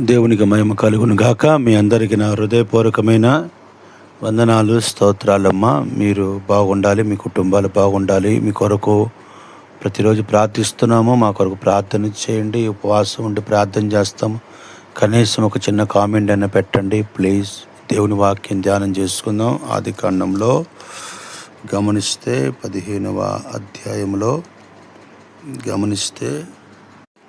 దేవునికి మహిమ కలుగును గాక. మీ అందరికీ నా హృదయపూర్వకమైన వందనాలు స్తోత్రాలమ్మ. మీరు బాగుండాలి మీ కుటుంబాలు బాగుండాలి. మీ కొరకు ప్రతిరోజు ప్రార్థిస్తున్నాము. మా కొరకు ప్రార్థన చేయండి ఉపవాసం ఉండి ప్రార్థన చేస్తాము. కనీసం ఒక చిన్న కామెంట్ అయినా పెట్టండి. ప్లీజ్ దేవుని వాక్యం ధ్యానం చేసుకుందాం. ఆది కాండంలో గమనిస్తే పదిహేనవ అధ్యాయంలో గమనిస్తే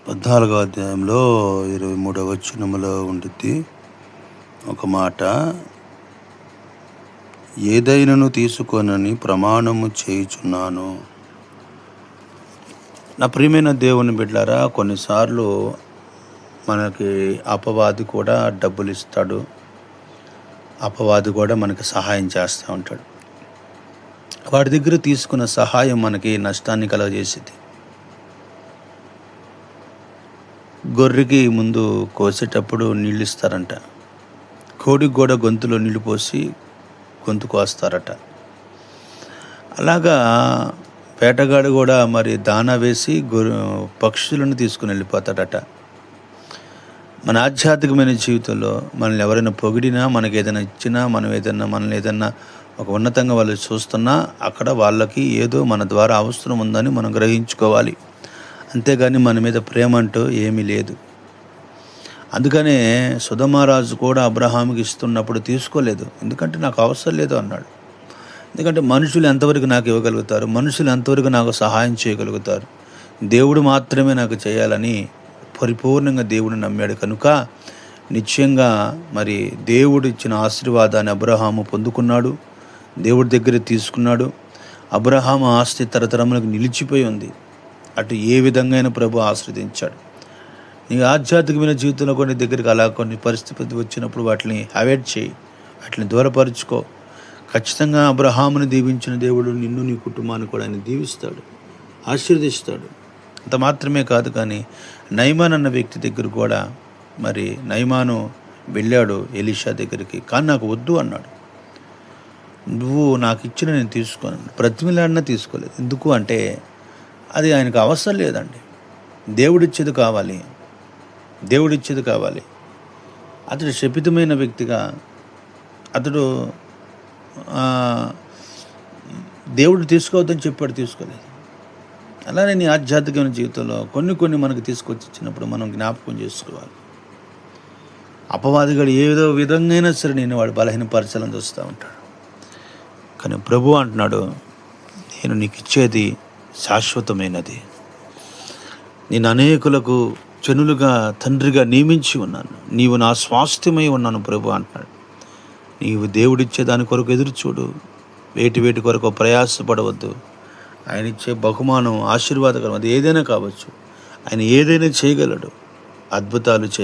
పద్నాలుగో అధ్యాయంలో ఇరవై మూడవ వచనములో ఉంటుంది ఒక మాట. ఏదైనాను తీసుకొనని ప్రమాణము చేయుచున్నాను. నా ప్రియమైన దేవుని బిడ్డారా కొన్నిసార్లు మనకి అపవాది కూడా డబ్బులు ఇస్తాడు అపవాది కూడా మనకి సహాయం చేస్తూ ఉంటాడు. వాడి దగ్గర తీసుకున్న సహాయం మనకి నష్టాన్ని కలగజేసేది. గొర్రెకి ముందు కోసేటప్పుడు నీళ్ళు ఇస్తారంట కోడికి కూడా గొంతులో నీళ్ళు పోసి గొంతు కోస్తారట. అలాగా వేటగాడు కూడా మరి దానా వేసి గొర్రె పక్షులను తీసుకుని వెళ్ళిపోతాడట. మన ఆధ్యాత్మికమైన జీవితంలో మనల్ని ఎవరైనా పొగిడినా మనకి ఏదైనా ఇచ్చినా మనం ఏదైనా మనల్ని ఏదైనా ఒక ఉన్నతంగా వాళ్ళు చూస్తున్నా అక్కడ వాళ్ళకి ఏదో మన ద్వారా అవసరం ఉందని మనం గ్రహించుకోవాలి. అంతేగాని మన మీద ప్రేమ అంటూ ఏమీ లేదు. అందుకనే సుధమారాజు కూడా అబ్రహాంకి ఇస్తున్నప్పుడు తీసుకోలేదు. ఎందుకంటే నాకు అవసరం లేదు అన్నాడు. ఎందుకంటే మనుషులు ఎంతవరకు నాకు ఇవ్వగలుగుతారు? మనుషులు ఎంతవరకు నాకు సహాయం చేయగలుగుతారు? దేవుడు మాత్రమే నాకు చేయాలని పరిపూర్ణంగా దేవుడు నమ్మాడు. కనుక నిశ్చయంగా మరి దేవుడు ఇచ్చిన ఆశీర్వాదాన్ని అబ్రహాము పొందుకున్నాడు. దేవుడి దగ్గర తీసుకున్నాడు. అబ్రహాము ఆస్తి తరతరములకు నిలిచిపోయి ఉంది. అటు ఏ విధంగా ప్రభు ఆశ్రదించాడు. నీ ఆధ్యాత్మికమైన జీవితంలో కొన్ని దగ్గరికి అలా కొన్ని పరిస్థితి వచ్చినప్పుడు వాటిని అవాయిడ్ చేయి. వాటిని దూరపరుచుకో. ఖచ్చితంగా అబ్రహాముని దీవించిన దేవుడు నిన్ను నీ కుటుంబాన్ని కూడా ఆయన దీవిస్తాడు ఆశీర్వదిస్తాడు. అంత మాత్రమే కాదు కానీ నైమాన్ అన్న వ్యక్తి దగ్గర కూడా మరి నైమాను వెళ్ళాడు ఎలీషా దగ్గరికి. కానీ నాకు వద్దు అన్నాడు. నువ్వు నాకు ఇచ్చిన నేను తీసుకోను. ప్రతిమిలాడినా తీసుకోలేదు. ఎందుకు అంటే అది ఆయనకు అవసరం లేదండి. దేవుడిచ్చేది కావాలి. దేవుడిచ్చేది కావాలి. అతడు శపితమైన వ్యక్తిగా అతడు దేవుడు తీసుకోవద్దని చెప్పాడు తీసుకోలేదు. అలానే నీ ఆధ్యాత్మికమైన జీవితంలో కొన్ని కొన్ని మనకు తీసుకొచ్చి ఇచ్చినప్పుడు మనం జ్ఞాపకం చేసుకోవాలి. అపవాదిగాడు ఏదో విధంగా అయినా సరే నేను వాడు బలహీనపరచాలని చూస్తూ ఉంటాడు. కానీ ప్రభు అంటున్నాడు నేను నీకు ఇచ్చేది శాశ్వతమైనది. నేను అనేకులకు జనులుగా తండ్రిగా నియమించి ఉన్నాను. నీవు నా స్వాస్థ్యమై ఉన్నాను ప్రభు అంటున్నాడు. నీవు దేవుడిచ్చే దాని కొరకు ఎదురు చూడు వేటి వేటి కొరకు ప్రయాసపడవద్దు. ఆయన ఇచ్చే బహుమానం ఆశీర్వాదకరం. అది ఏదైనా కావచ్చు. ఆయన ఏదైనా చేయగలడు. అద్భుతాలు చేయ